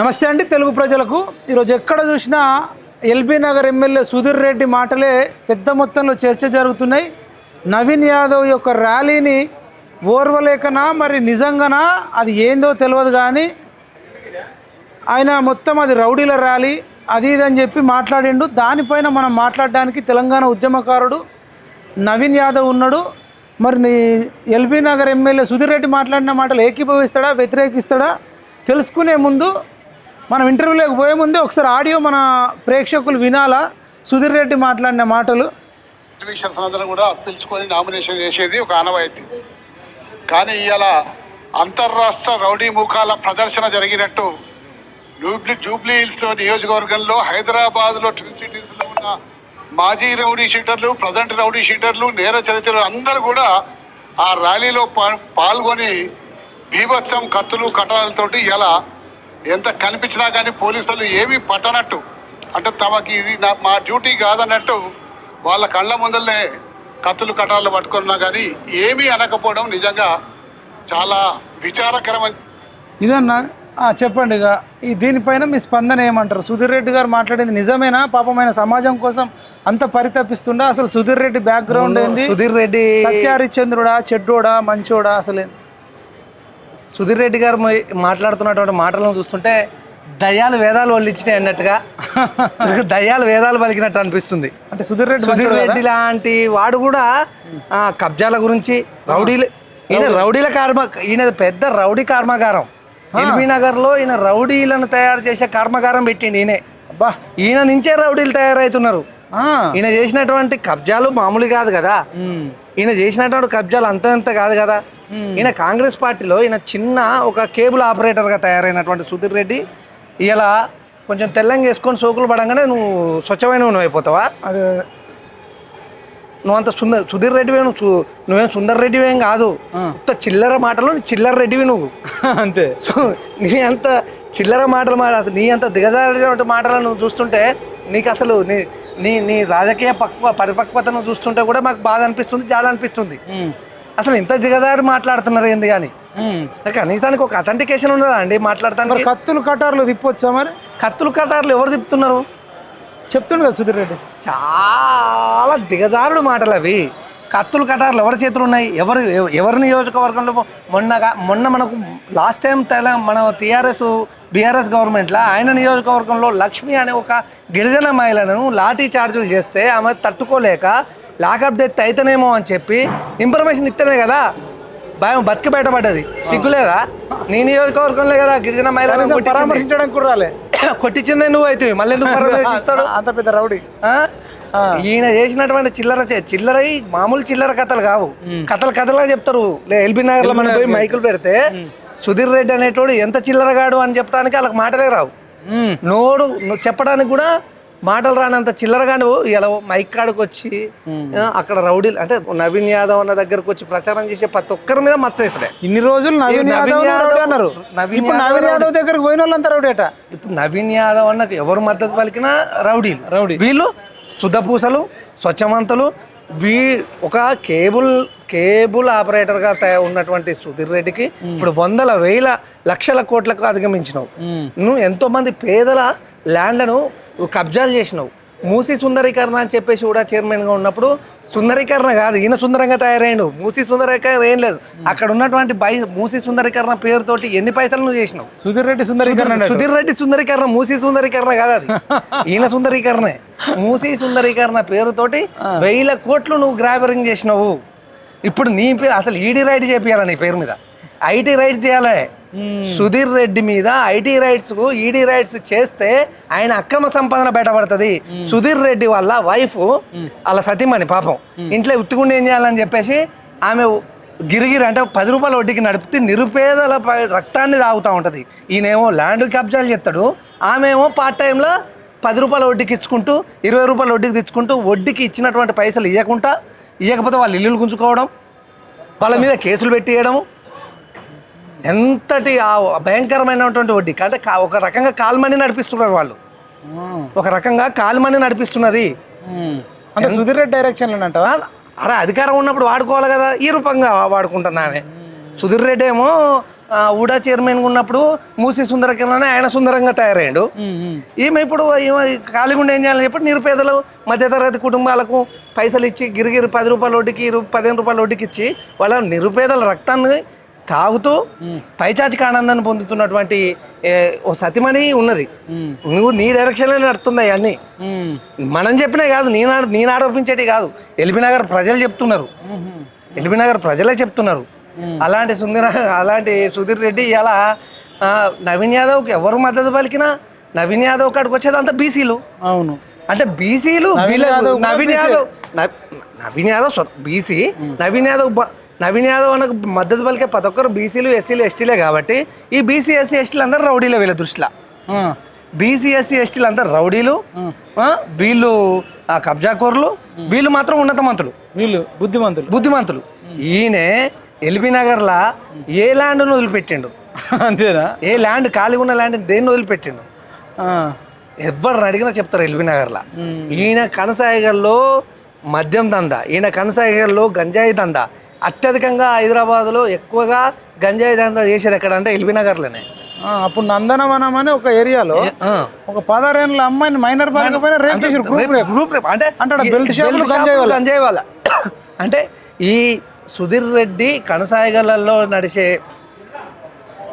నమస్తే అండి తెలుగు ప్రజలకు. ఈరోజు ఎక్కడ చూసినా ఎల్బీ నగర్ ఎమ్మెల్యే సుధీర్ రెడ్డి మాటలే పెద్ద మొత్తంలో చర్చ జరుగుతున్నాయి. నవీన్ యాదవ్ యొక్క ర్యాలీని ఓర్వలేకనా మరి నిజంగానా? అది ఏందో తెలియదు కానీ ఆయన మొత్తం అది రౌడీల ర్యాలీ అది ఇది అని చెప్పి మాట్లాడిండు. దానిపైన మనం మాట్లాడడానికి తెలంగాణ ఉద్యమకారుడు నవీన్ యాదవ్ ఉన్నాడు. మరి నీ ఎల్బీ నగర్ ఎమ్మెల్యే సుధీర్ రెడ్డి మాట్లాడిన మాటలు ఏకీభవిస్తాడా వ్యతిరేకిస్తాడా? తెలుసుకునే ముందు మనం ఇంటర్వ్యూలోకి పోయే ముందే ఒకసారి ఆడియో మన ప్రేక్షకులు వినాలా? సుధీర్ రెడ్డి మాట్లాడిన మాటలు. టెలివిజన్స్ అందరూ కూడా పిలుచుకొని నామినేషన్ చేసేది ఒక ఆనవాయితీ. కానీ ఇవాళ అంతర్రాష్ట్ర రౌడీ ముఖాల ప్రదర్శన జరిగినట్టు జూబ్లీ జూబ్లీ హిల్స్ నియోజకవర్గంలో హైదరాబాద్లో ట్విన్ సిటీస్లో ఉన్న మాజీ రౌడీ షీటర్లు ప్రజెంట్ రౌడీ షీటర్లు నేర చరిత్రలు అందరూ కూడా ఆ ర్యాలీలో పాల్గొని బీభత్సం కత్తులు కటాలతోటి ఇలా ఎంత కనిపించినా కానీ పోలీసులు ఏమీ పట్టనట్టు. అంటే తమకి ఇది నా మా డ్యూటీ కాదన్నట్టు వాళ్ళ కళ్ళ ముందరనే కత్తులు కటాలు పట్టుకున్నా కానీ ఏమీ అనకపోవడం నిజంగా చాలా విచారకరమైన ఇదన్నా ఆ, చెప్పండి ఇక. ఈ దీనిపైన మీ స్పందన ఏమంటారు? సుధీర్ రెడ్డి గారు మాట్లాడింది నిజమేనా? పాపమైన సమాజం కోసం అంత పరితపిస్తుండా? అసలు సుధీర్ రెడ్డి బ్యాక్గ్రౌండ్ ఏంది? సుధీర్ రెడ్డి సత్యహరిశ్చంద్రుడా చెడ్డోడా మంచోడా? అసలు సుధీర్ రెడ్డి గారు మాట్లాడుతున్నటువంటి మాటలను చూస్తుంటే దయ్యాలు వేదాలు వల్లించినాయి అన్నట్టుగా. దయ్యాలు వేదాలు పలికినట్టు అనిపిస్తుంది. అంటే సుధీర్ రెడ్డి సుధీర్? రెడ్డి లాంటి వాడు కూడా ఆ, కబ్జాల గురించి రౌడీలు ఈయన రౌడీల కర్మ ఈయన పెద్ద రౌడీ కర్మాగారం. ఎల్బీ నగర్లో ఈయన రౌడీలను తయారు చేసే కర్మాగారం పెట్టిండు ఈయనే. అబ్బా. ఈయన నుంచే రౌడీలు తయారవుతున్నారు. ఈయన చేసినటువంటి కబ్జాలు మామూలు కాదు కదా. ఈయన చేసినటువంటి కబ్జాలు అంత అంత కాదు కదా. ఈయన కాంగ్రెస్ పార్టీలో ఈయన చిన్న ఒక కేబుల్ ఆపరేటర్గా తయారైనటువంటి సుధీర్ రెడ్డి ఇలా కొంచెం తెల్లంగా వేసుకొని సోకులు పడంగానే నువ్వు స్వచ్ఛమైన నువ్వు అయిపోతావా? అదే నువ్వు అంత సుందర్ సుధీర్ రెడ్డివే నువ్వు నువ్వేం సుందర్ రెడ్డివేం కాదు. అంత చిల్లర మాటలు చిల్లర రెడ్డివి నువ్వు. అంతే. సో నీ అంత చిల్లర మాటలు మాట నీ అంత దిగజారినటువంటి మాటలను నువ్వు చూస్తుంటే నీకు అసలు నీ నీ నీ రాజకీయ పక్వ పరిపక్వతను చూస్తుంటే కూడా మాకు బాధ అనిపిస్తుంది చాలా అనిపిస్తుంది. ఉమ్. అసలు ఇంత దిగజారి మాట్లాడుతున్నారు ఏంది కానీ. కనీసానికి ఒక అథెంటికేషన్ ఉన్నదా అండి మరి మాట్లాడటానికి కత్తులు కటార్లు తిప్పొచ్చా మరి? కత్తులు కటార్లు ఎవరు తిప్పుతున్నారు? చెప్తుండు కదా సుధీర్ రెడ్డి. చాలా దిగజారుడు మాటలు అవి. కత్తులు కటార్లు ఎవరి చేతులు ఉన్నాయి? ఎవరు ఎవ- ఎవరి నియోజకవర్గంలో మొన్నగా మొన్న మనకు లాస్ట్ టైం తెల మన టీఆర్ఎస్ బీఆర్ఎస్ గవర్నమెంట్లో ఆయన నియోజకవర్గంలో లక్ష్మి అనే ఒక గిరిజన మహిళను లాఠీ చార్జీలు చేస్తే ఆమె తట్టుకోలేక లాకప్ డెత్ అయితేనేమో అని చెప్పి ఇన్ఫర్మేషన్ ఇస్తేనే కదా భయం బతికి బయటపడ్డది. సిగ్గులేదా? నీ నియోజకవర్గంలో కదా గిరిజన మహిళను కనీసం కొట్టించింది. నువ్వు అయితే. మళ్ళీ ఎందుకు పరామర్శిస్తాడు? అంత పెద్ద రౌడీ? ఈయన చేసినటువంటి చిల్లర చిల్లర మామూలు చిల్లర కథలు కావు. కథలు కథలుగా చెప్తారు. ఎల్బీ నగర్లో మనం పోయి మైకులు పెడితే సుధీర్ రెడ్డి అనేటోడు ఎంత చిల్లరగాడు అని చెప్పడానికి వాళ్ళకి మాటలే రావు. నోడు చెప్పడానికి కూడా మాటలు రానంత చిల్లరగా నువ్వు ఇలా మైక్ కాడికి వచ్చి అక్కడ రౌడీలు అంటే నవీన్ యాదవ్ అన్న దగ్గరకు వచ్చి ప్రచారం చేసే ప్రతి ఒక్కరి మీద మచ్చేసలే ఇన్ని రోజులు నవీన్ యాదవ్ అన్నారు. నవీన్ యాదవ్ నవీన్ యాదవ్ దగ్గరికి పోయిన వాళ్ళంతా రౌడేట ఇప్పుడు నవీన్ యాదవ్ అన్నకు ఎవరు మద్దతు పలికినా రౌడీలు. రౌడీ. వీళ్ళు శుద్ధపూసలు స్వచ్ఛవంతులు వీ ఒక కేబుల్ కేబుల్ ఆపరేటర్గా తయ- ఉన్నటువంటి సుధీర్ రెడ్డికి ఇప్పుడు వందల వేల లక్షల కోట్లకు అధిగమించినావు. నువ్వు ఎంతో మంది పేదల ల్యాండ్లను కబ్జాలు చేసినావు. మూసీ సుందరీకరణ అని చెప్పేసి కూడా చైర్మన్గా ఉన్నప్పుడు సుందరీకరణ కాదు ఈయన సుందరంగా తయారైండు. మూసీ సుందరీకరణ ఏం లేదు. అక్కడ ఉన్నటువంటి బై మూసీ సుందరీకరణ పేరుతోటి ఎన్ని పైసలు నువ్వు చేసినావు? సుధీర్ రెడ్డి సుందరీకరణ. సుధీర్ రెడ్డి సుందరీకరణ మూసీ సుందరీకరణ కాదు అది. ఈయన సుందరీకరణే. మూసీ సుందరీకరణ పేరుతోటి వేల కోట్లు నువ్వు గ్రాబరింగ్ చేసినావు. ఇప్పుడు నీ పేరు అసలు ఈడీ రైడ్ చేపియాలి నీ పేరు మీద? ఐటీ రైట్స్ చేయాలి. సుధీర్ రెడ్డి మీద ఐటీ రైట్స్కు ఈడీ రైట్స్ చేస్తే ఆయన అక్రమ సంపాదన బయటపడుతుంది సుధీర్ రెడ్డి వాళ్ళ వైఫ్ అలా సతీమణి పాపం. ఇంట్లో ఉత్తుకుండి ఏం చేయాలని చెప్పేసి ఆమె గిరిగిరి అంటే పది రూపాయల వడ్డీకి నడిపితే నిరుపేదల రక్తాన్ని తాగుతూ ఉంటుంది. ఈయనేమో ల్యాండ్ కబ్జాలు చేస్తాడు. ఆమె ఏమో పార్ట్ టైంలో పది రూపాయల వడ్డీకి ఇచ్చుకుంటూ ఇరవై రూపాయల వడ్డీకి తెచ్చుకుంటూ వడ్డీకి ఇచ్చినటువంటి పైసలు ఇవ్వకుండా ఇవ్వకపోతే వాళ్ళ ఇల్లులు గుంజుకోవడం వాళ్ళ మీద కేసులు పెట్టేయడం ఎంతటి ఆ భయంకరమైనటువంటి వడ్డీ? అంటే ఒక రకంగా కాల్మని నడిపిస్తున్నారు వాళ్ళు. ఒక రకంగా కాల్మని నడిపిస్తున్నది. అంటే సుధీర్ రెడ్డి డైరెక్షన్ అంటావా అరే అధికారం ఉన్నప్పుడు వాడుకోవాలి కదా ఈ రూపంగా వాడుకుంటున్నా ఆమె. సుధీర్ రెడ్డి ఏమో ఊడా చైర్మన్ ఉన్నప్పుడు మూసి సుందరకిరణ్ ఆయన సుందరంగా తయారయ్యాడు. ఈమె ఇప్పుడు ఉండి ఏం చేయాలని చెప్పి నిరుపేదలు మధ్యతరగతి కుటుంబాలకు పైసలు ఇచ్చి గిరిగిరి పది రూపాయల వడ్డీకి ఇరు పదిహేను రూపాయల వడ్డీకి ఇచ్చి వాళ్ళ నిరుపేదల రక్తాన్ని తాగుతూ పైచాచికి ఆనందాన్ని పొందుతున్నటువంటి ఓ సతిమణి ఉన్నది. నువ్వు నీ డైరెక్షన్లో అవన్నీ ఉమ్, మనం చెప్పినే కాదు నేను నేను ఆరోపించేటి కాదు. ఎల్బీనగర్ ప్రజలు చెప్తున్నారు. ఎల్బీనగర్ ప్రజలే చెప్తున్నారు. అలాంటి సుందర అలాంటి సుధీర్ రెడ్డి ఇలా నవీన్ యాదవ్కి ఎవరు మద్దతు పలికినా నవీన్ యాదవ్ కాడికి వచ్చేది అంతా బీసీలు. అవును. అంటే బీసీలు నవీన్ యాదవ్ నవీన్. యాదవ్ నవ్- నవీన్ యాదవ్ బీసీ నవీన్ యాదవ్ నవీన్ యాదవ్ అనకు మద్దతు పలికే ప్రతి ఒక్కరు బీసీలు ఎస్సీలు ఎస్టీలే కాబట్టి ఈ బీసీ ఎస్సీ ఎస్టీలు అందరూ రౌడీలే వీళ్ళ దృష్టిలో. బీసీ ఎస్సీ ఎస్టీలు అందరూ రౌడీలు వీళ్ళు ఆ, కబ్జాకోర్లు వీళ్ళు మాత్రం ఉన్నత మంత్రులు. వీళ్ళు బుద్ధిమంతులు. బుద్ధిమంతులు. ఈయనే ఎల్బీ నగర్లా ఏ ల్యాండ్ను వదిలిపెట్టిండు? అంతేనా? ఏ ల్యాండ్ ఖాళీగా ఉన్న ల్యాండ్ దేన్ని వదిలిపెట్టిండు? ఆ, ఎవరిని అడిగినా చెప్తారు ఎల్బీ నగర్లా. ఈయన కనసాయిగల్లో మద్యం దందా ఈయన కనసాయిగల్లో గంజాయి దందా అత్యధికంగా హైదరాబాద్లో ఎక్కువగా గంజాయి దందా చేసేది ఎక్కడ అంటే ఎల్బీ నగర్లోనే. ఆ, అప్పుడు నందనవనం అని ఒక ఏరియాలో ఒక పదహారేళ్ళ అమ్మాయిని మైనర్ పైన రేప్ చేసారు గ్రూప్ రేప్ గ్రూప్ రేప్ అంటే అంటే బెల్ట్ షాపులు గంజాయి వాళ్ళ. అంటే ఈ సుధీర్ రెడ్డి కనసాయిగలలో నడిచే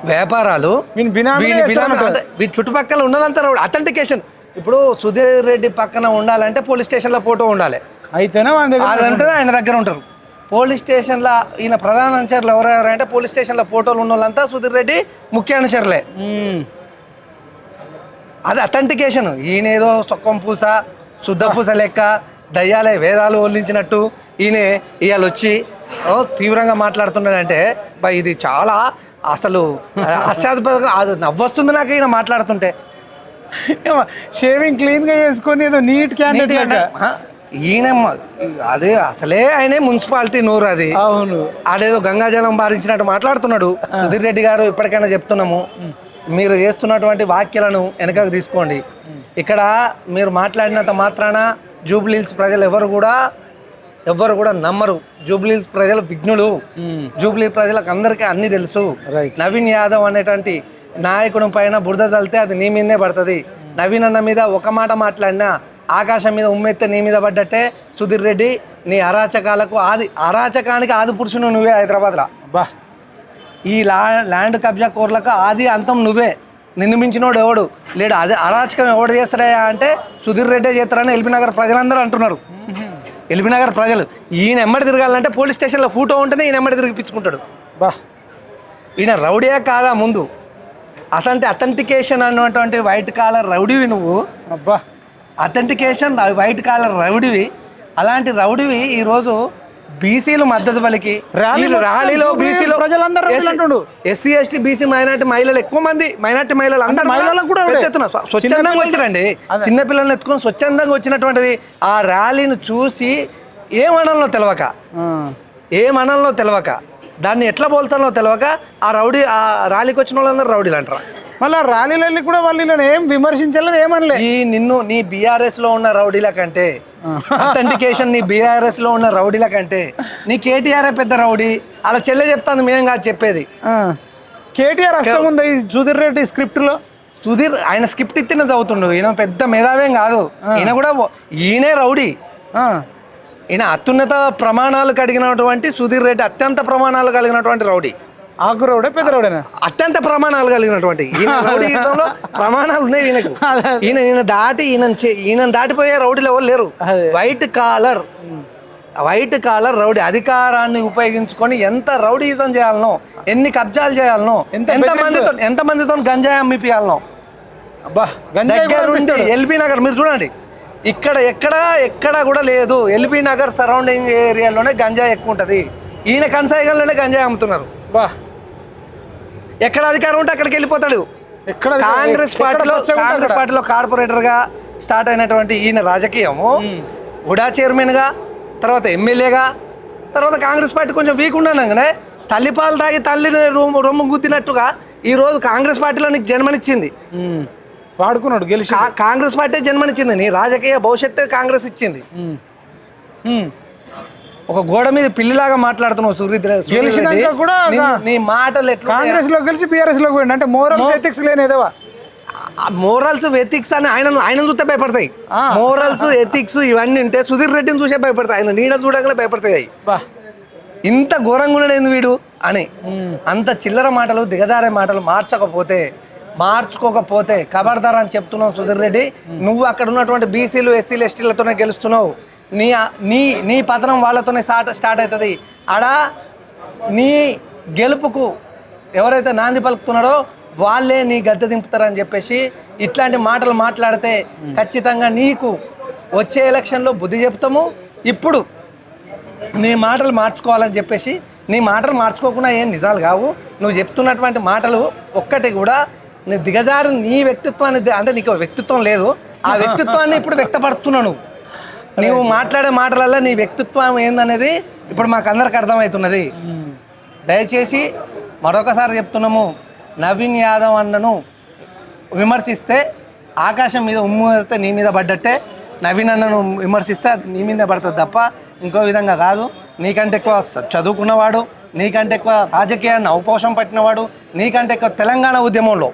వ్యాపారాలు వీటి చుట్టుపక్కల ఉన్నదంతా అథెంటికేషన్ ఇప్పుడు సుధీర్ రెడ్డి పక్కన ఉండాలంటే పోలీస్ స్టేషన్లో ఫోటో ఉండాలి. అయితేనే ఆయన దగ్గర ఉంటారు. పోలీస్ స్టేషన్లో ఈయన ప్రధాన అనుచరులు ఎవరెవరు అంటే పోలీస్ స్టేషన్లో ఫోటోలు ఉన్న వాళ్ళంతా సుధీర్ రెడ్డి ముఖ్య అనుచరులే. అది అథెంటికేషన్ ఈయన ఏదో సొక్కం పూస శుద్ధ పూస లెక్క దయ్యాలే వేదాలు వల్లించినట్టు ఈయన ఇవాళ వచ్చి తీవ్రంగా మాట్లాడుతున్నాడంటే బా ఇది చాలా అసలు అశాస్పదంగా అది నవ్వొస్తుంది నాకు ఈయన మాట్లాడుతుంటే. షేవింగ్ క్లీన్గా చేసుకొని ఏదో నీట్ క్యాండిడేట్ ఈయన అదే అసలే ఆయనే మున్సిపాలిటీ నూరు అది. అవును. ఆడేదో గంగాజలం బారించినట్టు మాట్లాడుతున్నాడు. సుధీర్ రెడ్డి గారు ఇప్పటికైనా చెప్తున్నాము. మీరు చేస్తున్నటువంటి వాక్యాలను వెనకకు తీసుకోండి. ఇక్కడ మీరు మాట్లాడినంత మాత్రాన జూబ్లీహిల్స్ ప్రజలు ఎవరు కూడా ఎవరు కూడా నమ్మరు. జూబ్లీహిల్స్ ప్రజలు విఘ్నులు. జూబ్లీ ప్రజలకు అందరికీ అన్ని తెలుసు. నవీన్ యాదవ్ అనేటువంటి నాయకుడి పైన బురద చల్లితే అది నీ మీదనే పడుతుంది. నవీన్ అన్న మీద ఒక మాట మాట్లాడినా ఆకాశం మీద ఉమ్మెత్తే నీ మీద పడ్డట్టే సుధీర్ రెడ్డి నీ అరాచకాలకు ఆది అరాచకానికి ఆది పురుషుడు నువ్వే హైదరాబాద్లో. బా. ఈ లా ల్యాండ్ కబ్జా కోర్లకు ఆది అంతం నువ్వే. నిన్ను మించినోడు ఎవడు? లేడు. అదే అరాచకం ఎవడు చేస్తాడా అంటే సుధీర్ రెడ్డే చేస్తారని ఎల్బీ నగర్ ప్రజలందరూ అంటున్నారు. ఎల్బీ నగర్ ప్రజలు. ఈయన ఎమ్మడి తిరగాలంటే పోలీస్ స్టేషన్లో ఫోటో ఉంటేనే ఈయన ఎమ్మడి తిరిగిపించుకుంటాడు. బా. ఈయన రౌడీయే కాదా ముందు? అతంటి అథెంటికేషన్ అన్నటువంటి వైట్ కాలర్ రౌడీవి నువ్వు. అబ్బా. అథెంటికేషన్ వైట్ కాలర్ రౌడీవి. అలాంటి రౌడీవి ఈరోజు బీసీలు మద్దతు పలికి. ర్యాలీలో బీసీలో ప్రజలందరూ. ఎస్సీ ఎస్టీ బీసీ మైనార్టీ మహిళలు ఎక్కువ మంది మైనార్టీ మహిళలు అందరూ మహిళలకు కూడా స్వచ్ఛందంగా వచ్చారండి. చిన్నపిల్లల్ని ఎత్తుకొని స్వచ్ఛందంగా వచ్చినటువంటిది ఆ ర్యాలీని చూసి ఏమనలో తెలవక. ఆ, ఏమనలో తెలవక. దాన్ని ఎట్లా పోల్చాలో తెలవక ఆ రౌడీ ఆ ర్యాలీకి వచ్చిన వాళ్ళందరూ రౌడీలు అంటారు మళ్ళీ ర్యాలీలు వెళ్ళి కూడా వాళ్ళు వీళ్ళని ఏం విమర్శించలేదు ఏమనలే. ఈ నిన్ను నీ బీఆర్ఎస్లో ఉన్న రౌడీల కంటే అథెంటికేషన్ నీ బీఆర్ఎస్లో ఉన్న రౌడీల కంటే నీ కేటీఆర్ పెద్ద రౌడీ? అలా చెల్లె చెప్తాను మేం కాదు చెప్పేది. కేటీఆర్ హస్తం ఉందా ఈ సుధీర్ రెడ్డి స్క్రిప్ట్లో సుధీర్ ఆయన స్క్రిప్ట్ ఇచ్చినే చదువుతుండు ఈయన పెద్ద మేధావేం కాదు. ఈయన కూడా ఈయనే రౌడీ. ఈయన అత్యున్నత ప్రమాణాలు కలిగినటువంటి సుధీర్ రెడ్డి అత్యంత ప్రమాణాలు కలిగినటువంటి రౌడీ. ఆకు రౌడే పెద్ద రౌడేనా అత్యంత ప్రమాణాలు కలిగినటువంటి ఈయన రౌడీయిజంలో ప్రమాణాలు ఉన్నాయి ఈయనకు. ఈయన ఈయన దాటి ఈయన ఈయన దాటిపోయే రౌడీలు ఎవరు లేరు. White collar white collar rowdy. అధికారాన్ని ఉపయోగించుకొని ఎంత రౌడీయిజం చేయాలనో ఎన్ని కబ్జాలు చేయాలనో ఎంత? మందితో ఎంత మందితో గంజాయి అమ్మిపియాలనో అబ్బా గంజాయి కూడా దగ్గర నుండి అనిపిస్తాడు. ఎల్బీ నగర్ మీరు చూడండి. ఇక్కడ ఎక్కడ ఎక్కడ కూడా లేదు. ఎల్బీ నగర్ సరౌండింగ్ ఏరియాలోనే గంజాయి ఎక్కువ ఉంటుంది. ఈయన కనసాయిగంలోనే గంజాయి అమ్ముతున్నారు. బా. ఎక్కడ అధికారం ఉంటే అక్కడికి వెళ్ళిపోతాడు. కాంగ్రెస్ పార్టీలో కాంగ్రెస్. పార్టీలో కార్పొరేటర్గా స్టార్ట్ అయినటువంటి ఈయన రాజకీయము ఉడా చైర్మన్గా తర్వాత ఎమ్మెల్యేగా తర్వాత కాంగ్రెస్ పార్టీ కొంచెం వీక్ ఉండగానే తల్లిపాలు తాగి తల్లిని రొమ్ము రొమ్ము గుద్దినట్టుగా ఈ రోజు కాంగ్రెస్ పార్టీలో నీకు జన్మనిచ్చింది. వాడుకున్నాడు గెలిచి కాంగ్రెస్ పార్టీ జన్మనిచ్చింది. నీ రాజకీయ భవిష్యత్తు కాంగ్రెస్ ఇచ్చింది. ఒక గోడ మీద పిల్లిలాగా మాట్లాడుతున్నావు సుధీర్ గెలిచినాక రెడ్డి. కూడా నీ- మాటలు ఎట్లా కాంగ్రెస్లో గెలిచి బీఆర్ఎస్లో పోయిండు అంటే మోరల్స్ ఎథిక్స్ లేనిదేవా మోరల్స్ ఎథిక్స్ అని ఆయన ఆయన చూస్తే భయపడతాయి. మోరల్స్ ఎథిక్స్ ఇవన్నీ ఉంటే సుధీర్ రెడ్డిని చూసే భయపడతాయి. ఆయన నీడ చూడగానే భయపడతాయి ఇంత ఘోరంగా ఉన్నాడు వీడు? అని. అంత చిల్లర మాటలు దిగజారే మాటలు మార్చకపోతే మార్చుకోకపోతే ఖబర్దార్ అని చెప్తున్నావు సుధీర్ రెడ్డి. నువ్వు అక్కడ ఉన్నటువంటి బీసీలు ఎస్సీలు ఎస్టీలతోనే గెలుస్తున్నావు. నీ నీ నీ పతనం వాళ్ళతోనే స్టార్ట్ స్టార్ట్ అవుతుంది. ఆడ నీ గెలుపుకు ఎవరైతే నాంది పలుకుతున్నాడో వాళ్ళే నీ గద్దె దింపుతారని చెప్పేసి ఇట్లాంటి మాటలు మాట్లాడితే ఖచ్చితంగా నీకు వచ్చే ఎలక్షన్లో బుద్ధి చెప్తాము. ఇప్పుడు నీ మాటలు మార్చుకోవాలని చెప్పేసి నీ మాటలు మార్చుకోకుండా ఏం నిజాలు కావు. నువ్వు చెప్తున్నటువంటి మాటలు ఒక్కటి కూడా నీ దిగజారు నీ వ్యక్తిత్వాన్ని అంటే నీకు వ్యక్తిత్వం లేదు. ఆ వ్యక్తిత్వాన్ని ఇప్పుడు వ్యక్తపరుస్తున్నావు నువ్వు. నీవు మాట్లాడే మాటలలో నీ వ్యక్తిత్వం ఏందనేది ఇప్పుడు మాకు అందరికి అర్థమవుతున్నది. దయచేసి మరొకసారి చెప్తున్నాము నవీన్ యాదవ్ అన్నను విమర్శిస్తే ఆకాశం మీద ఉమ్ము పెడితే నీ మీద పడ్డట్టే నవీన్ అన్నను విమర్శిస్తే అది నీ మీద పడుతుంది తప్ప ఇంకో విధంగా కాదు. నీకంటే ఎక్కువ చదువుకున్నవాడు నీకంటే ఎక్కువ రాజకీయాన్ని అవపోషం పట్టినవాడు నీకంటే ఎక్కువ తెలంగాణ ఉద్యమంలో.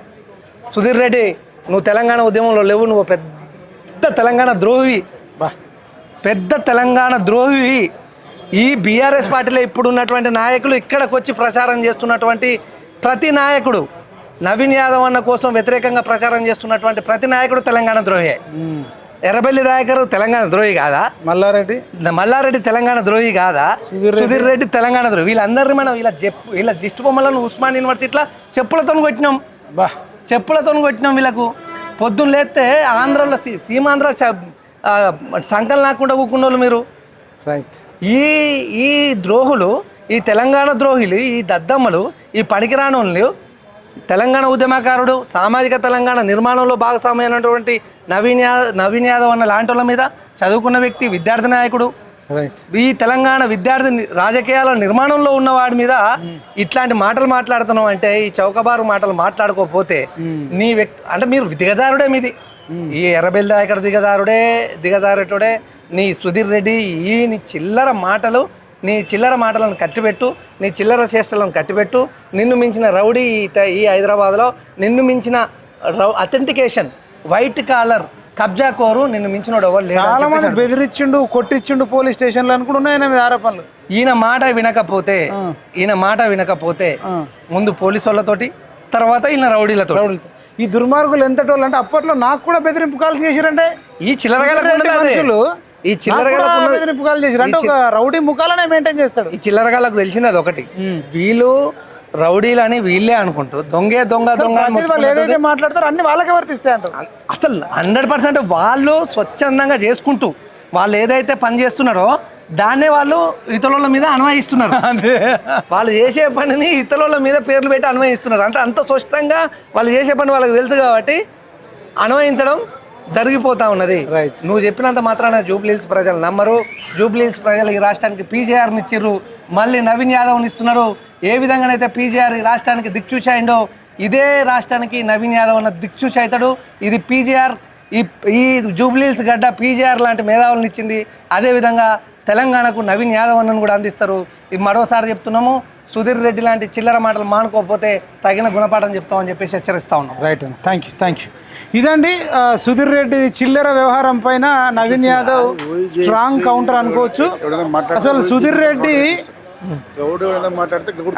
సుధీర్ రెడ్డి నువ్వు తెలంగాణ ఉద్యమంలో లేవు నువ్వు పెద్ద తెలంగాణ ద్రోహి. బా. పెద్ద తెలంగాణ ద్రోహి ఈ బీఆర్ఎస్ పార్టీలో ఇప్పుడు ఉన్నటువంటి నాయకులు ఇక్కడికి వచ్చి ప్రచారం చేస్తున్నటువంటి ప్రతి నాయకుడు నవీన్ యాదవ్ అన్న కోసం వ్యతిరేకంగా ప్రచారం చేస్తున్నటువంటి ప్రతి నాయకుడు తెలంగాణ ద్రోహే. ఎర్రబెల్లి నాయకరు తెలంగాణ ద్రోహి కాదా? మల్లారెడ్డి? మల్లారెడ్డి తెలంగాణ ద్రోహి కాదా? సుధీర్ రెడ్డి. తెలంగాణ ద్రోహి. వీళ్ళందరినీ మనం ఇలా చెప్పు ఇలా జిస్ట్ బొమ్మలను ఉస్మాన్ యూనివర్సిటీలో చెప్పులతో కొట్టినాం. బా. చెప్పులతో కొట్టినాం వీళ్ళకు. పొద్దున్న లేస్తే ఆంధ్రలో సీమాంధ్ర సంకలు నాకుండా ఊకున్న వాళ్ళు మీరు? రైట్ ఈ ఈ ద్రోహులు ఈ తెలంగాణ ద్రోహులు ఈ దద్దమ్మలు ఈ పనికిరానోళ్ళు తెలంగాణ ఉద్యమకారుడు సామాజిక తెలంగాణ నిర్మాణంలో భాగస్వామైనటువంటి నవీన్ యాదవ్ నవీన్ యాదవ్ అన్న లాంటి వాళ్ళ మీద చదువుకున్న వ్యక్తి విద్యార్థి నాయకుడు. రైట్ ఈ తెలంగాణ విద్యార్థి రాజకీయాల నిర్మాణంలో ఉన్న వాడి మీద ఇట్లాంటి మాటలు మాట్లాడుతున్నావు అంటే ఈ చౌకబారు మాటలు మాట్లాడుకోకపోతే నీ వ్యక్తి అంటే మీరు దిగజారుడే మీది. ఈ ఎర్రబెల్లి దాయకడ దిగజారుడే దిగజారేటోడే నీ సుధీర్ రెడ్డి ఈ నీ చిల్లర మాటలు నీ చిల్లర మాటలను కట్టిపెట్టు నీ చిల్లర చేష్టలను కట్టిపెట్టు నిన్ను మించిన రౌడీ ఈ హైదరాబాద్లో నిన్ను మించిన అథెంటికేషన్ వైట్ కాలర్ కబ్జా కోరు నిన్ను మించినోడు ఎవరు చాలా మంది బెదిరించిండు కొట్టించిండు పోలీస్ స్టేషన్లు అని కూడా ఉన్నాయి ఆయన మీద ఆరోపణలు. ఈయన మాట వినకపోతే ఈయన మాట వినకపోతే ముందు పోలీసు వాళ్ళతోటి తర్వాత ఈయన రౌడీలతో రౌడీలతో. ఈ దుర్మార్గులు ఎంతటి వాళ్ళు అంటే అప్పట్లో నాకు కూడా బెదిరింపు కాల్ చేసిరంటే ఈ. మనుషులు. ఈ ఉన్నది- బెదిరింపు కాల్ చేసిరు. అంటే ఒక రౌడీ ముఖాలనే మెయింటైన్ చేస్తాడు. ఈ చిల్లరగాలకు తెలిసింది అది ఒకటి. వీళ్ళు రౌడీలని వీళ్ళే అనుకుంటూ దొంగే దొంగ దొంగ అని వాళ్ళు ఏదైతే మాట్లాడతారో అన్ని వాళ్ళకే వర్తిస్తాయి అంటారు. అసలు హండ్రెడ్ పర్సెంట్ వాళ్ళు స్వచ్ఛందంగా చేసుకుంటూ వాళ్ళు ఏదైతే పని చేస్తున్నారో దాన్నే వాళ్ళు ఇతరుల మీద అన్వయిస్తున్నారు. వాళ్ళు చేసే పనిని ఇతరుల మీద పేర్లు పెట్టి అన్వయిస్తున్నారు. అంటే అంత స్పష్టంగా వాళ్ళు చేసే పని వాళ్ళకి తెలుసు కాబట్టి అన్వయించడం జరిగిపోతా ఉన్నది. నువ్వు చెప్పినంత మాత్రాన జూబ్లీహిల్స్ ప్రజలు నమ్మరు. జూబ్లీహిల్స్ ప్రజలు ఈ రాష్ట్రానికి పీజీఆర్ని ఇచ్చిర్రు. మళ్ళీ నవీన్ యాదవ్ని ఇస్తున్నారు. ఏ విధంగానైతే పీజీఆర్ ఈ రాష్ట్రానికి దిక్చూచి అయిందో ఇదే రాష్ట్రానికి నవీన్ యాదవ్ అన్న దిక్చూచి అవుతాడు ఇది పీజీఆర్ ఈ ఈ జూబ్లీహిల్స్ గడ్డ పీజీఆర్ లాంటి మేధావులను ఇచ్చింది. అదేవిధంగా తెలంగాణకు నవీన్ యాదవ్ అన్నను కూడా అందిస్తారు. ఇది మరోసారి చెప్తున్నాము సుధీర్ రెడ్డి లాంటి చిల్లర మాటలు మానుకోకపోతే తగిన గుణపాఠం చెప్తామని చెప్పేసి హెచ్చరిస్తా ఉన్నాం. రైట్ అండి థ్యాంక్ యూ థ్యాంక్ యూ ఇదండి సుధీర్ రెడ్డి చిల్లర వ్యవహారం పైన నవీన్ యాదవ్ స్ట్రాంగ్ కౌంటర్ అనుకోవచ్చు. అసలు సుధీర్ రెడ్డి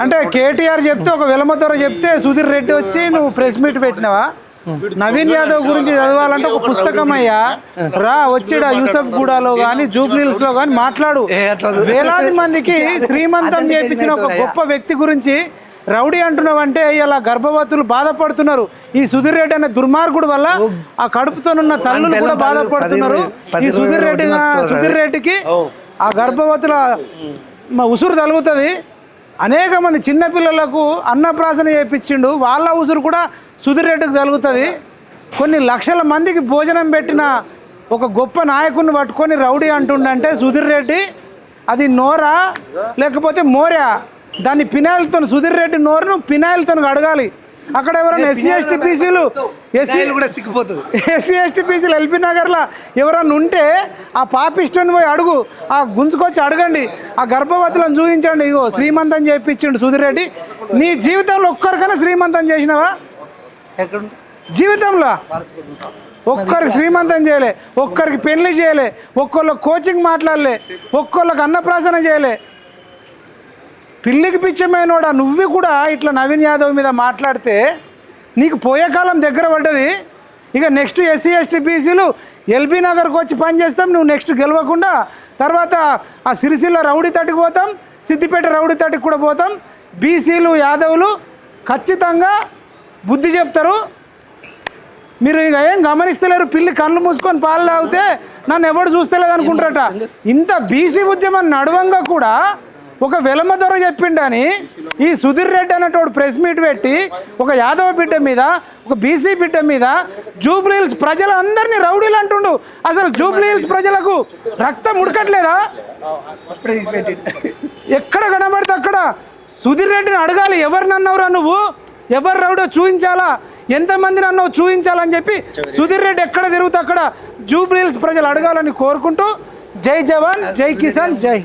అంటే కేటీఆర్ చెప్తే ఒక వెలమతోర చెప్తే సుధీర్ రెడ్డి వచ్చి నువ్వు ప్రెస్ మీట్ పెట్టినావా? నవీన్ యాదవ్ గురించి చదవాలంటే ఒక పుస్తకం అయ్యా. రా వచ్చిడా యూసఫ్ గూడాలో కానీ జూబ్లీహిల్స్లో కానీ మాట్లాడు. వేలాది మందికి శ్రీమంతం చేపించిన ఒక గొప్ప వ్యక్తి గురించి రౌడీ అంటున్నావంటే ఇలా గర్భవతులు బాధపడుతున్నారు. ఈ సుధీర్ రెడ్డి అనే దుర్మార్గుడు వల్ల ఆ కడుపుతోనున్న తల్లులు కూడా బాధపడుతున్నారు. ఈ సుధీర్ రెడ్డి సుధీర్ రెడ్డికి ఆ గర్భవతుల మ ఉసురు తగులుతుంది అనేక మంది చిన్నపిల్లలకు అన్నప్రాసన చేయించిండు వాళ్ళ ఉసురు కూడా సుధీర్ రెడ్డికి తగులుతుంది. కొన్ని లక్షల మందికి భోజనం పెట్టిన ఒక గొప్ప నాయకుడిని పట్టుకొని రౌడీ అంటుండంటే సుధీర్ రెడ్డి. అది నోరా? లేకపోతే మోరా? దాన్ని పినాయిల్తో సుధీర్ రెడ్డి నోరును పినాయిల్తో అడగాలి అక్కడ ఎవరైనా ఎస్సీ ఎస్టీ బీసీలు ఎస్సీ కూడా సిక్కిపోతుంది ఎస్సీ ఎస్టీ బీసీలు ఎల్బీ నగర్లో ఎవరన్నా ఉంటే ఆ పాపిస్టోని పోయి అడుగు ఆ గుంజుకొచ్చి అడగండి ఆ గర్భవతులను చూపించండి ఇగో శ్రీమంతం చేయించిండు సుధీర్ రెడ్డి. నీ జీవితంలో ఒక్కరికైనా శ్రీమంతం చేసినావా? జీవితంలో? ఒక్కరికి శ్రీమంతం చేయలే ఒక్కరికి పెళ్ళి చేయలే ఒక్కళ్ళ కోచింగ్ మాట్లాడలే ఒక్కళ్ళకి అన్నప్రాసన చేయలే పిల్లికి పిచ్చమైనోడా నువ్వు కూడా ఇట్లా నవీన్ యాదవ్ మీద మాట్లాడితే నీకు పోయే కాలం దగ్గర పడ్డది. ఇక నెక్స్ట్ ఎస్సీ ఎస్టీ బీసీలు ఎల్బీ నగర్కి వచ్చి పని చేస్తాం నువ్వు నెక్స్ట్ గెలవకుండా తర్వాత ఆ సిరిసిల్ల రౌడీ తట్టుకు పోతాం సిద్దిపేట రౌడీ తట్టుకు కూడా పోతాం. బీసీలు యాదవులు ఖచ్చితంగా బుద్ధి చెప్తారు. మీరు ఇక ఏం గమనిస్తలేరు పిల్లి కళ్ళు మూసుకొని పాలు తాగితే నన్ను ఎవడు చూస్తలేదు అనుకుంటారట. ఇంత బీసీ ఉద్యమం నడవంగా కూడా ఒక వెలమ దొర చెప్పిండని ఈ సుధీర్ రెడ్డి అనేటోడు ప్రెస్ మీట్ పెట్టి ఒక యాదవ బిడ్డ మీద ఒక బీసీ బిడ్డ మీద జూబ్లీహిల్స్ ప్రజలందరినీ రౌడీలు అంటుండు. అసలు జూబ్లీహిల్స్ ప్రజలకు రక్తం ఉడకట్లేదా? ఎక్కడ కనబడితే అక్కడ? సుధీర్ రెడ్డిని అడగాలి ఎవరిని అన్నవరా నువ్వు? ఎవరు రౌడో చూపించాలా? ఎంతమందిని అన్నావు చూపించాలని చెప్పి సుధీర్ రెడ్డి ఎక్కడ తిరుగుతా అక్కడ? జూబ్లీహిల్స్ ప్రజలు అడగాలని కోరుకుంటూ జై జవాన్ జై కిసాన్ జై